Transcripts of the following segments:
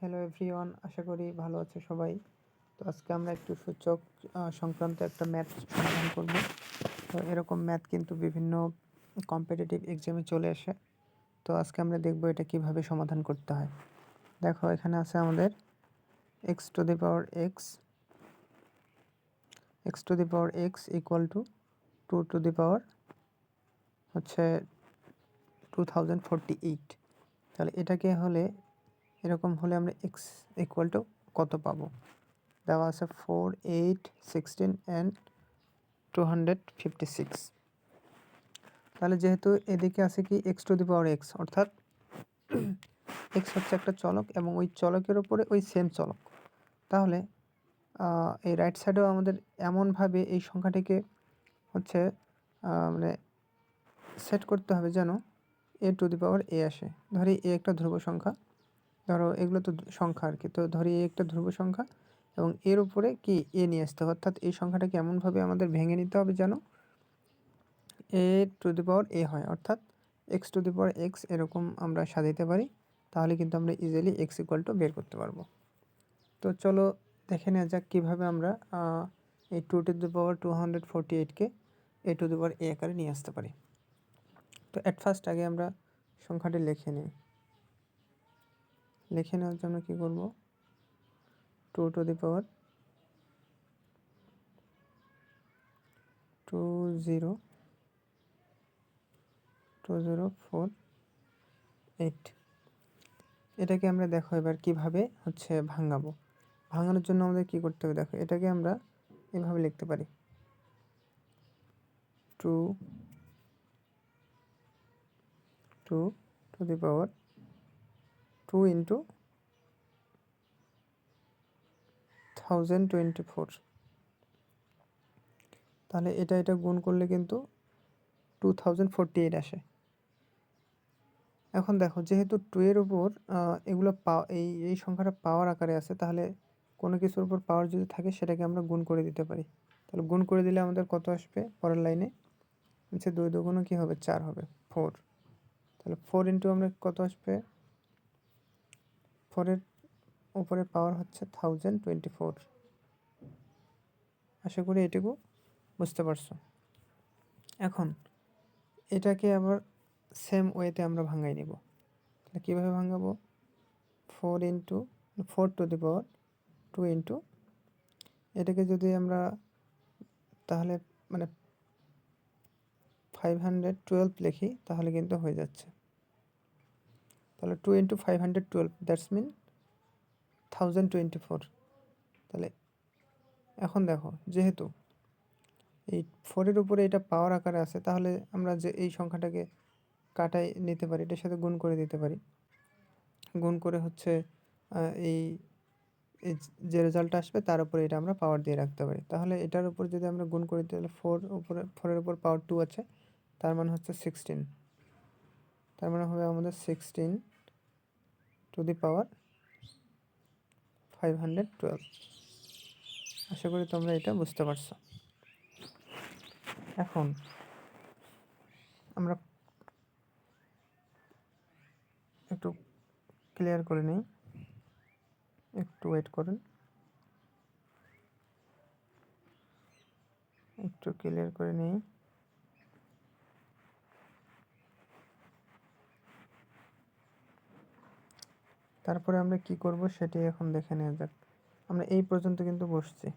Hello everyone আশা করি ভালো আছে সবাই। তো আজকে আমরা একটু সূচক সংক্রান্ত একটা ম্যাথ সমাধান করব। তো এরকম ম্যাথ কিন্তু বিভিন্ন কম্পিটিটিভ এক্সামে চলে আসে। তো আজকে আমরা দেখব এটা কীভাবে সমাধান করতে হয়। দেখো, এখানে আছে আমাদের x to the power x x to the power x equal to two to the power হচ্ছে টু থাউজেন্ড ফোরটি এইট তাহলে এটাকে হলে এরকম হলে আমরা এক্স ইকুয়াল টু কত পাবো? দেওয়া আছে four eight sixteen and two hundred fifty six তাহলে যেহেতু এদিকে আছে কি x to the power x অর্থাৎ এক্স হচ্ছে একটা চলক এবং ওই চলকের ওপরে ওই সেম চলক। তাহলে এই রাইট সাইডেও আমাদের এমনভাবে এই সংখ্যাটিকে হচ্ছে মানে সেট করতে হবে যেন এ টু দি পাওয়ার এ আসে। ধরি এ একটা ধ্রুব সংখ্যা। ধরো এগুলো তো সংখ্যা আর কি। তো ধরি এ একটা ধ্রুব সংখ্যা এবং এর উপরে কি এ নিয়ে আসতে হবে? অর্থাৎ এই সংখ্যাটাকে এমনভাবে আমাদের ভেঙে নিতে হবে যেন এ টু দি পাওয়ার এ হয়। অর্থাৎ x to the power x এরকম আমরা সাজাইতে পারি, তাহলে কিন্তু আমরা ইজিলি এক্স ইকুয়াল টু বের করতে পারব। তো চলো দেখে নেওয়া যাক কীভাবে আমরা এই two to the power two hundred forty এইটকে a to the power a আকারে নিয়ে আসতে পারি। তো অ্যাট ফার্স্ট আগে আমরা সংখ্যাটি লিখে নিই। লিখে নেওয়ার জন্য কী করব? Two to the power two zero two zero four eight এটাকে আমরা দেখো এবার কীভাবে হচ্ছে ভাঙাবো। ভাঙানোর জন্য আমাদের কি করতে হবে দেখো, এটাকে আমরা এভাবে লিখতে পারি। Two two to the power two into thousand twenty four তাহলে এটা এটা গুণ করলে কিন্তু টু থাউজেন্ড ফোরটি এইট আসে। এখন দেখো, যেহেতু টু এর উপর এগুলো পাওয়া এই এই সংখ্যাটা পাওয়ার আকারে আছে তাহলে কোনো কিছুর উপর পাওয়ার যদি থাকে, সেটাকে আমরা গুণ করে দিতে পারি। তাহলে গুণ করে দিলে আমাদের কত আসবে পরের লাইনে হচ্ছে দুই দুগুণ কী হবে? চার হবে ফোর তাহলে ফোর ইন্টু আমরা কত আসবে? ফোরের উপরে পাওয়ার হচ্ছে থাউজেন্ড টোয়েন্টি ফোর আশা করি এটুকু বুঝতে পারছ। এখন, এটাকে আবার সেম ওয়েতে আমরা ভাঙাই নেব। তাহলে কীভাবে ভাঙাবো? Four into four to the power two into এটাকে যদি আমরা তাহলে মানে ফাইভ হান্ড্রেড টুয়েলভ লিখি, তাহলে কিন্তু হয়ে যাচ্ছে। তাহলে two into five hundred twelve that's mean thousand twenty four তাহলে এখন দেখো, যেহেতু এই ফোরের উপরে এটা পাওয়ার আকারে আছে, তাহলে আমরা যে এই সংখ্যাটাকে কাটাই নিতে পারি, এটার সাথে গুণ করে দিতে পারি। গুণ করে হচ্ছে এই যে রেজাল্ট আসবে, তার উপরে এটা আমরা পাওয়ার দিয়ে রাখতে পারি। তাহলে এটার উপর যদি আমরা গুণ করি, তাহলে ফোর উপরে ফোরের উপর পাওয়ার টু আছে, তার মানে হচ্ছে সিক্সটিন তার মানে হবে আমাদের sixteen to the power five hundred twelve আশা করি তোমরা এটা বুঝতে পারছ। এখন আমরা একটু ক্লিয়ার করে নিই। একটু ওয়েট করেন। একটু ক্লিয়ার করে নিই। তারপরে আমরা কি করব সেটি এখন দেখে নেওয়া যাক। আমরা এই পর্যন্ত কিন্তু বসছি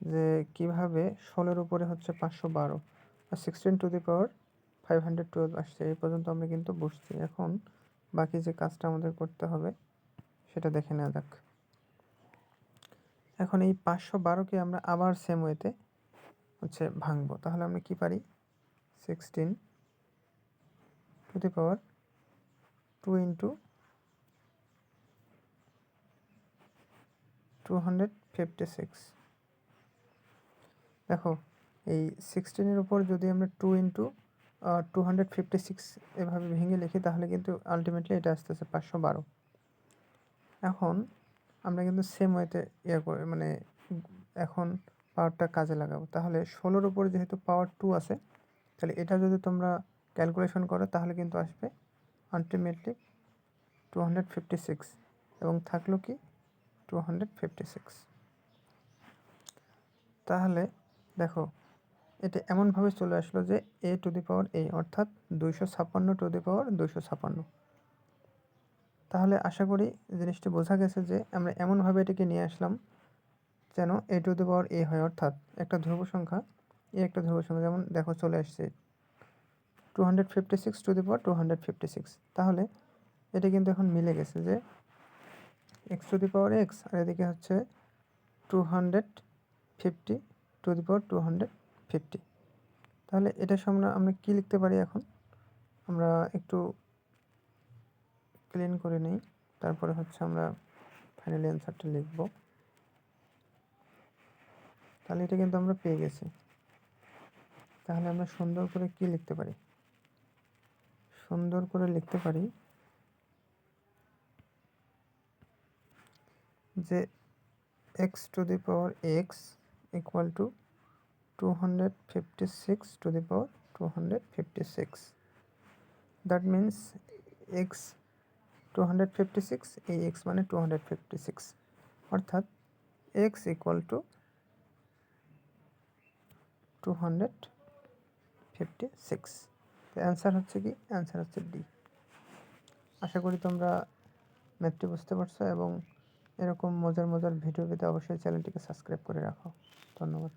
যে কীভাবে ষোলোর উপরে হচ্ছে পাঁচশো বারো আর sixteen to the power five hundred twelve আসছে। এই পর্যন্ত আমরা কিন্তু বসছি। এখন বাকি যে কাজটা আমাদের করতে হবে সেটা দেখে নেওয়া যাক। এখন এই পাঁচশো বারোকে আমরা আবার সেম ওয়েতে হচ্ছে ভাঙবো। তাহলে আমরা কি পারি? Sixteen to the power two into two hundred fifty six দেখো, এই সিক্সটিনের উপর যদি আমরা two into two hundred fifty six এভাবে ভেঙে লিখি, তাহলে কিন্তু আলটিমেটলি এটা আসতেছে পাঁচশো বারো। এখন আমরা কিন্তু সেম ওয়েতে ইয়ে করে মানে এখন পাওয়ারটা কাজে লাগাবো। তাহলে ষোলোর উপর যেহেতু পাওয়ার টু আছে, তাহলে এটা যদি তোমরা ক্যালকুলেশন করো, তাহলে কিন্তু আসবে ultimately two hundred fifty six এবং থাকল কি টু হান্ড্রেড ফিফটি সিক্স তাহলে দেখো, এটা এমনভাবে চলে আসলো যে এ টু দি পাওয়ার এ অর্থাৎ দুইশো ছাপ্পান্ন টু দি পাওয়ার দুইশো ছাপ্পান্ন। তাহলে আশা করি জিনিসটি বোঝা গেছে যে আমরা এমনভাবে এটিকে নিয়ে আসলাম যেন এ টু দি পাওয়ার এ হয়। অর্থাৎ একটা ধ্রুব সংখ্যা এ একটা ধ্রুব সংখ্যা, যেমন দেখো চলে আসছে two hundred fifty six to the power two hundred fifty six তাহলে এটা কিন্তু এখন মিলে গেছে যে x to the power x আর এদিকে হচ্ছে two hundred fifty to the power two hundred fifty তাহলে এটার সামনে আমরা কী লিখতে পারি এখন? আমরা একটু ক্লিন করে নিই। তারপরে হচ্ছে আমরা ফাইনালি অ্যান্সারটা লিখব। তাহলে এটা কিন্তু আমরা পেয়ে গেছি। তাহলে আমরা সুন্দর করে কি লিখতে পারি? সুন্দর করে লিখতে পারি যে x to the power x equal to two hundred fifty six to the power two hundred fifty six that means x two hundred fifty six এই এক্স মানে টু হান্ড্রেড ফিফটি সিক্স অর্থাৎ x equal to two hundred fifty six তো answer হচ্ছে কি? Answer হচ্ছে D আশা করি তোমরা ম্যাথটি বুঝতে পারছ এবং এরকম মজার মজার ভিডিও পেতে অবশ্যই চ্যানেলটিকে সাবস্ক্রাইব করে রাখো। ধন্যবাদ।